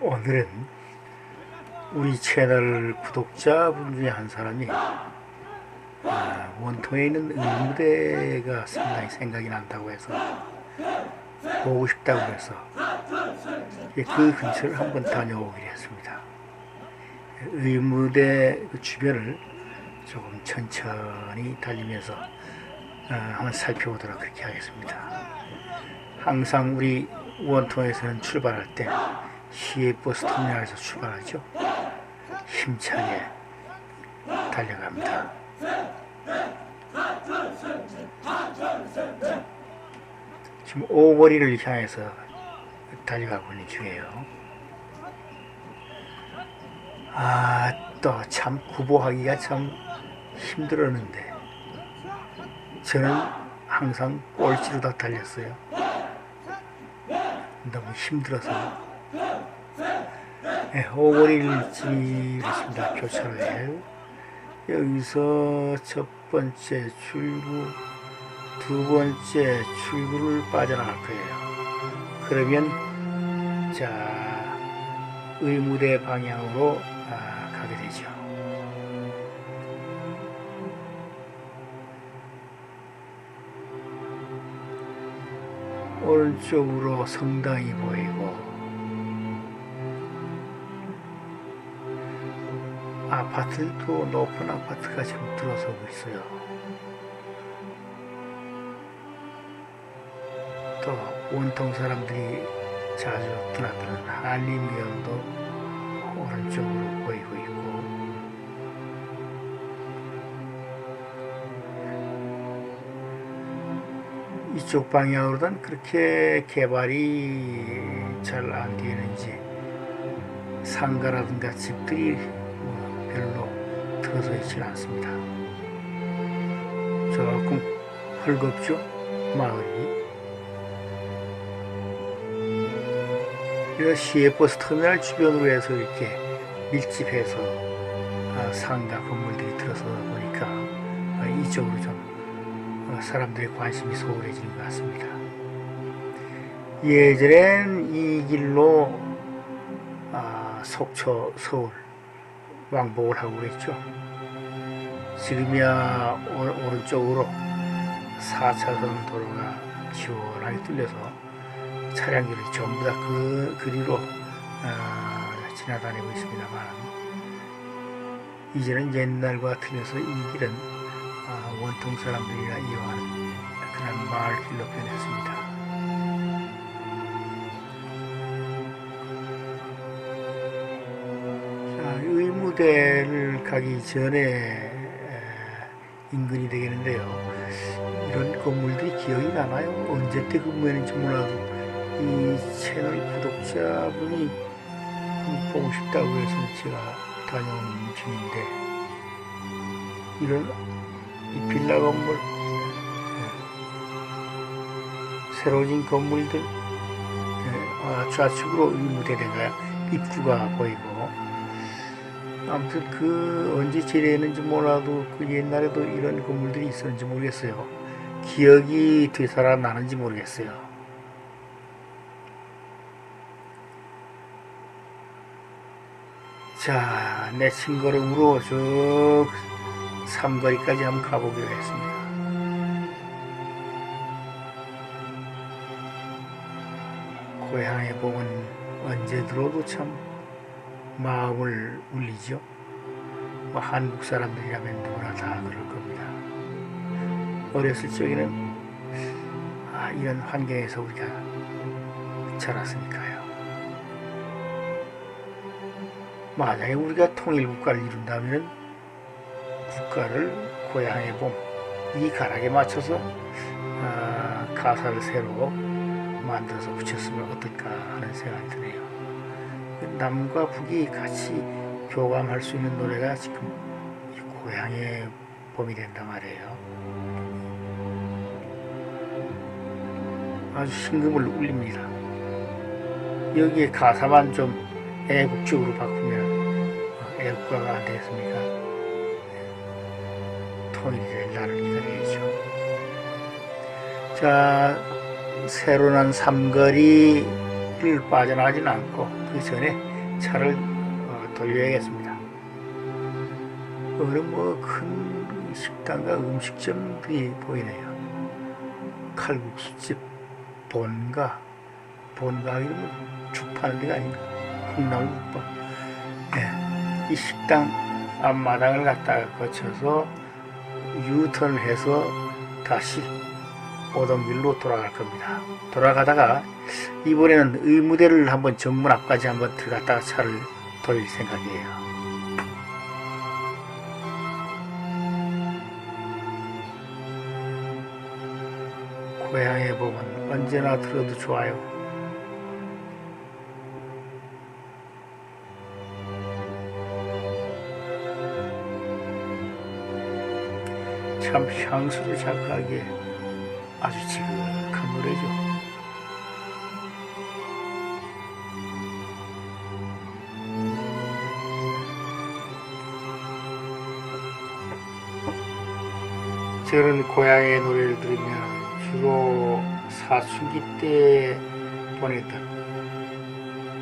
오늘은 우리 채널 구독자분 중에 한 사람이 아, 원통에 있는 의무대가 상당히 생각이 난다고 해서 보고 싶다고 해서 예, 그 근처를 한번 다녀오기로 했습니다. 의무대 그 주변을 조금 천천히 달리면서 어, 한번 살펴보도록 그렇게 하겠습니다. 항상 우리 원통에서는 출발할 때 시외버스 터미널에서 출발하죠. 힘차게 달려갑니다. 지금 오거리를 향해서 달려가고 있는 중이에요. 아, 또 참 구보하기가 참 힘들었는데 저는 항상 꼴찌로 다 달렸어요. 너무 힘들어서 네, 오거리일지였습니다. 교차를 해요. 여기서 첫 번째 출구, 두 번째 출구를 빠져나갈 거예요. 그러면 자 의무대 방향으로 아, 가게 되죠. 오른쪽으로 성당이 보이고 아파트도 높은 아파트가 지금 들어서고 있어요. 또 온통 사람들이 자주 드나드는 한림의원도 오른쪽으로 보이고 있고 이쪽 방향으로는 그렇게 개발이 잘 안 되는지 상가라든가 집들이 뭐 별로 들어서 있지는 않습니다. 조금 헐겁죠 마을이. 이 시외버스 터미널 주변으로 해서 이렇게 밀집해서 아, 상가 건물들이 들어서 보니까 아, 이쪽으로 좀 어, 사람들의 관심이 소홀해지는 것 같습니다. 예전엔 이 길로 아, 속초, 서울 왕복을 하고 그랬죠. 지금이야 오- 오른쪽으로 4차선 도로가 시원하게 뚫려서 차량들이 전부 다 그 그리로 아, 지나다니고 있습니다만 이제는 옛날과 틀려서 이 길은 아, 원통 사람들이라 이용하는 그런 마을 길로 변했습니다. 의무대를 가기 전에 에, 인근이 되겠는데요. 이런 건물들이 기억이 나나요? 언제 때 근무했는지 몰라도 이 채널 구독자분이 보고 싶다고 해서 제가 다녀온 중인데 이런 이 빌라 건물 예, 새로 진 건물들 좌측으로 의무대대가 입구가 보이고 아무튼 그 언제 지내는지 몰라도 그 옛날에도 이런 건물들이 있었는지 모르겠어요 기억이 되살아나는지 모르겠어요 자, 내 친구름으로 저 삼거리까지 한번 가보기로 했습니다. 고향에 보면 언제 들어도 참 마음을 울리죠. 뭐 한국 사람들이라면 누구나 다 그럴 겁니다. 어렸을 적에는 아, 이런 환경에서 우리가 자랐으니까요. 만약에 우리가 통일국가를 이룬다면 국가를 고향의 봄, 이 가락에 맞춰서 아, 가사를 새로 만들어서 붙였으면 어떨까 하는 생각이 드네요. 그 남과 북이 같이 교감할 수 있는 노래가 지금 이 고향의 봄이 된단 말이에요. 아주 심금을 울립니다. 여기에 가사만 좀 애국적으로 바꾸면 어, 애국가가 안 되겠습니까? 통일이 나를 기다려야죠. 자, 새로 난 삼거리 길 빠져나가지는 않고 그 전에 차를 어, 돌려야겠습니다. 어느 뭐큰 식당과 음식점들이 보이네요. 칼국수집 본가 본가 이러면 죽 파는 데가 아닌가 콩나물국밥 예, 이 식당 앞마당을 갖다가 거쳐서 유턴을 해서 다시 오던 길로 돌아갈 겁니다. 돌아가다가 이번에는 의무대를 한번 정문 앞까지 한번 들어갔다가 차를 돌릴 생각이에요. 고향의 봄은 언제나 들어도 좋아요. 참 향수를 자극하기에 아주 지극한 노래죠. 저는 고향의 노래를 들으면 주로 사춘기 때 보냈던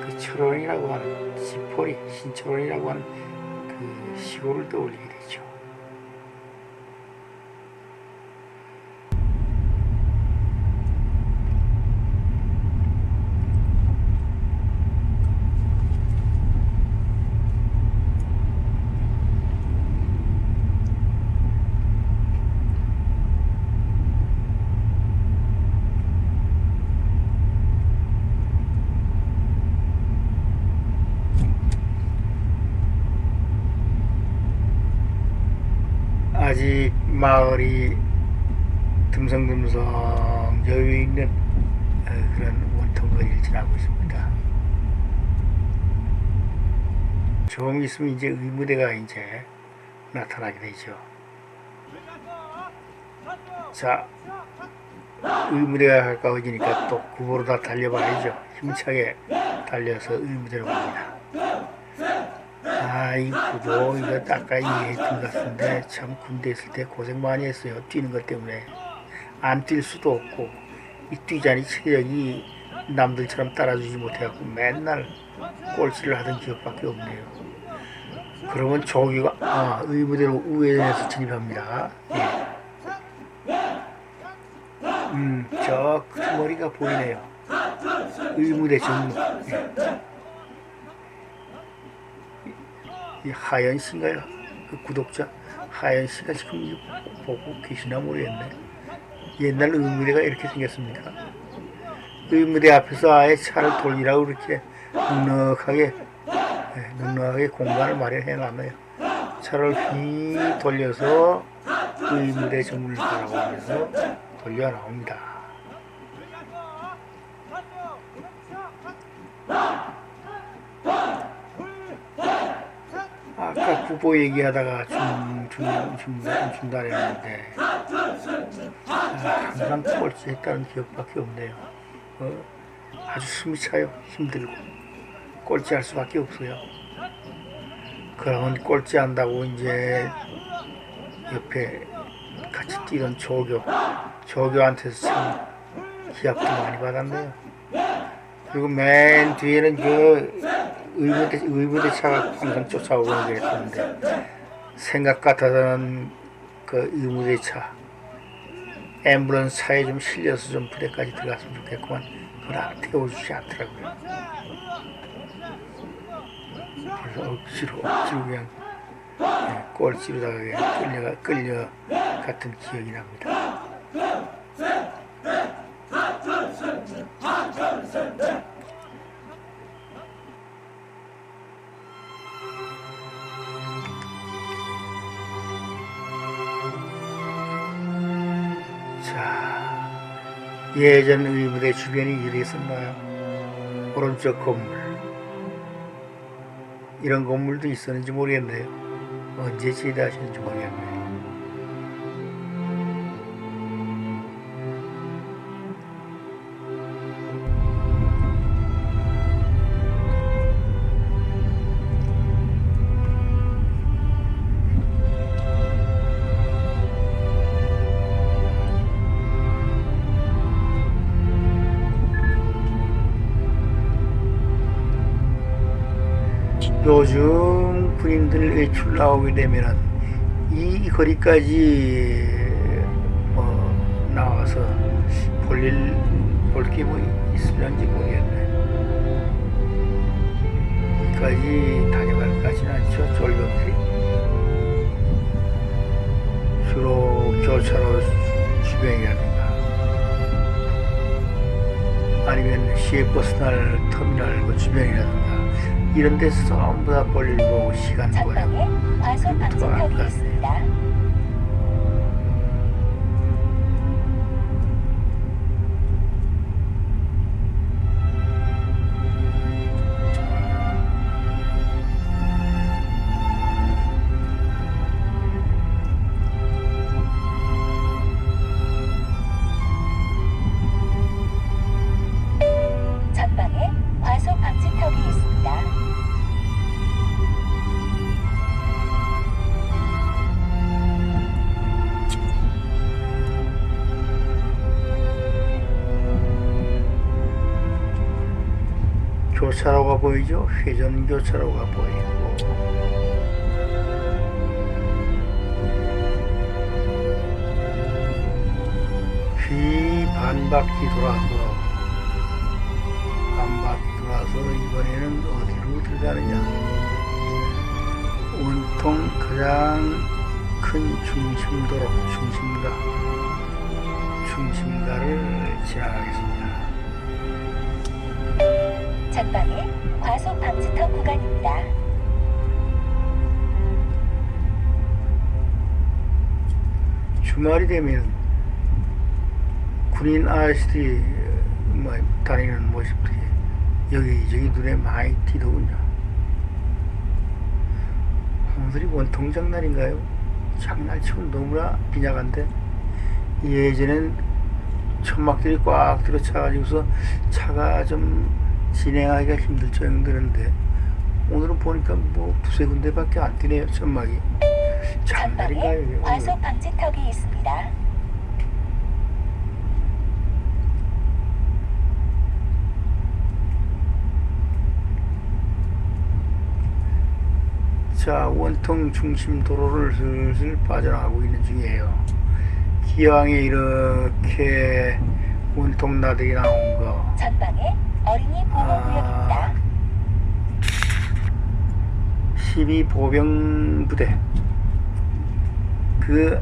그 철원이라고 하는 지포리 신철원이라고 하는 그 시골을 떠올리게 되죠. 아직 마을이 듬성듬성 여유 있는 어, 그런 원통거리를 지나고 있습니다. 조금 있으면 이제 의무대가 이제 나타나게 되죠. 자, 의무대가 가까워지니까 또 구보로 다 달려봐야죠. 힘차게 달려서 의무대로 갑니다. 아, 이 구보, 이거 아까 이해했던 것 같은데, 참 군대 있을 때 고생 많이 했어요. 뛰는 것 때문에. 안 뛸 수도 없고, 이 뛰자니 체력이 남들처럼 따라주지 못해갖고 맨날 꼴찌를 하던 기억밖에 없네요. 그러면 조기가, 아, 의무대로 우회전해서 진입합니다. 예. 음, 저 큰 머리가 보이네요. 의무대 정문. 예. 이 하연 씨인가요? 그 구독자 하연 씨가 지금 이거 보고 계시나 모르겠네. 옛날 의무대가 이렇게 생겼습니까? 의무대 앞에서 아예 차를 돌리라고 이렇게 넉넉하게 네, 넉넉하게 공간을 마련해 놨네요. 차를 휘 돌려서 의무대 정문을 바라보면서 돌려 나옵니다. 구보 얘기하다가 중, 중, 중단, 중단했는데 아, 항상 꼴찌 했다는 기억밖에 없네요. 어? 아주 숨이 차요. 힘들고 꼴찌 할 수밖에 없어요. 그러면 꼴찌 한다고 이제 옆에 같이 뛰던 조교, 조교한테서 참 기합도 많이 받았네요. 그리고 맨 뒤에는 그 의무대, 의무대 차가 항상 쫓아오고 그랬었는데 생각 같아서는 그 의무대 차 앰뷸런스 차에 좀 실려서 좀 부대까지 들어갔으면 좋겠구만. 그걸 안 태워주지 않더라고요. 그래서 억지로 억지로 그냥 네, 꼴찌로다가 그냥 끌려가 끌려 갔던 기억이 납니다 예전 의무대 주변이 이랬었나요? 오른쪽 건물. 이런 건물도 있었는지 모르겠네요. 언제 지대하시는지 모르겠네요. 요즘 군인들 외출 나오게 되면은 이 거리까지 뭐 나와서 볼일 볼 게 뭐 있을런지 모르겠네. 여기까지 다녀갈 까지는 않죠. 졸병들이 주로 교차로 주변이라든가 아니면 시외버스날 터미널 그 주변이라든가 이런 데서 전부 다 볼일 보고 시간 방지턱이 있습니다. 교차로가 보이죠? 회전 교차로가 보이고 휘 반바퀴 돌아서 반바퀴 돌아서 이번에는 어디로 들어가느냐 온통 가장 큰 중심도로 중심가 중심가를 지나가겠습니다. 전방에 과속 방지턱 구간입니다. 주말이 되면 군인 아저씨들이 뭐 다니는 모습들이 여기저기 눈에 많이 띄더군요. 오늘이 원통 장날인가요? 장날치고 너무나 빈약한데 예전엔 천막들이 꽉 들어차가지고서 차가 좀 진행하기가 힘들 정도인데 오늘은 보니까 뭐 두세 군데밖에 안 뛰네요 천막이 오늘? 과속 방지턱이 있습니다. 자, 원통 중심 도로를 슬슬 빠져나가고 있는 중이에요. 기왕에 이렇게 원통 나들이 나온 거, 전방에 어린이 보호구역입니다. 12 보병 부대, 그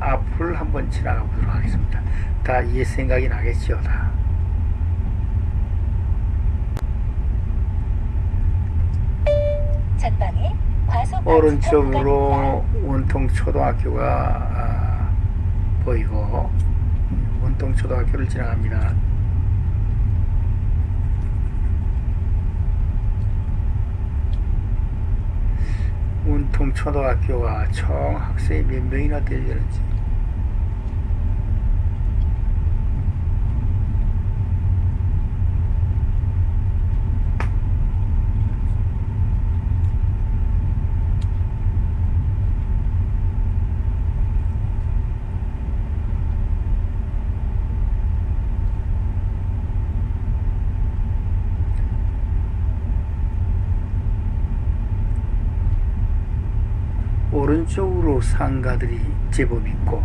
앞을 한번 지나가 보도록 하겠습니다. 다옛 생각이 나겠죠, 다. 전방에 오른쪽으로. 원통 초등학교가 아, 보이고 원통 초등학교를 지나갑니다. 원통 초등학교가 총 학생이 몇 명이나 되는지 오른쪽으로 상가들이 제법 있고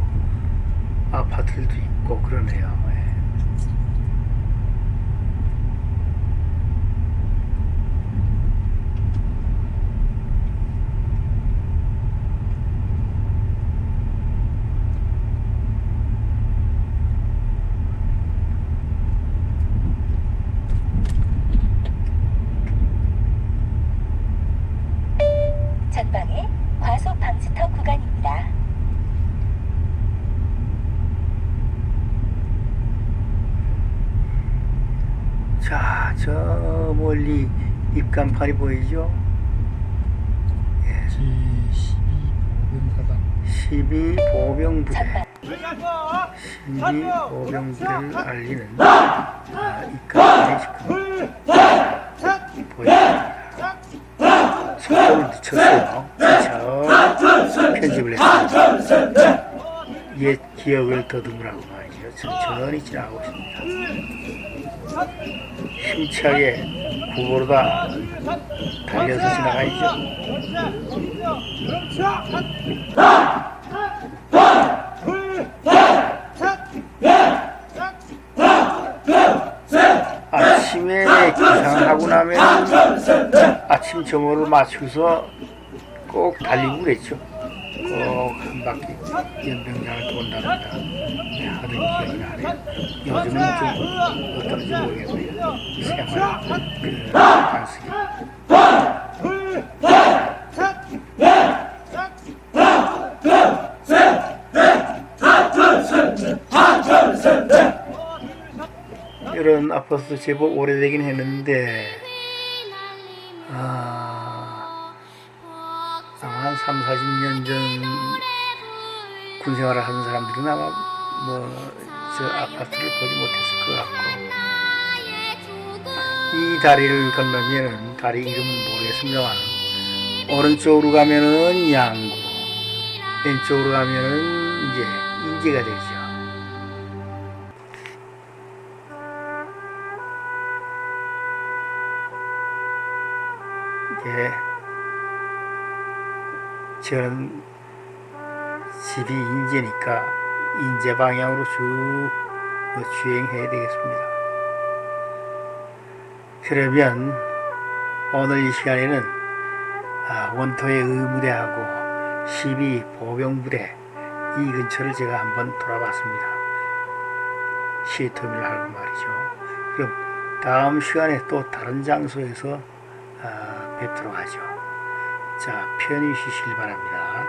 아파트들도 있고 그러네요. 예. 전방에 과속 방지턱 구간입니다. 자, 저 멀리 입간판이 보이죠? 예, 제12보병사단 12 보병부대, 전방 12 보병부대를 알리는 아, 입간판이 지금 보입니다. 속도를 늦췄어요. 천천히 편집을 했습니다. 옛 기억을 더듬으라고 말이죠. 천천히 지나가고 있습니다. 힘차게 국보로다 달려서 지나가야죠. 아침에 기상하고 나면 아침 점호를 맞추고서 꼭 달리고 그랬죠. 꼭한 바퀴 연병장을. 네, 하던 기억이 나네요. 요즘은 좀 어떤지 모르겠어요. 생활 그 방식이. 이런 아파트도 제법 오래되긴 했는데 아, 한 3, 40년 전 군생활을 하는 사람들은 아마 뭐 저 아파트를 보지 못했을 것 같고 이 다리를 건너면 다리 이름은 모르겠습니다만 오른쪽으로 가면은 양구 왼쪽으로 가면은 이제 인제가 되죠. 저는 집이 인제니까 인제 방향으로 쭉 주행해야 되겠습니다. 그러면 오늘 이 시간에는 아, 원토의 의무대하고 12 보병부대 이 근처를 제가 한번 돌아봤습니다. 시토미를 하고 말이죠. 그럼 다음 시간에 또 다른 장소에서 아, 뵙도록 하죠. 자, 편히 쉬시길 바랍니다.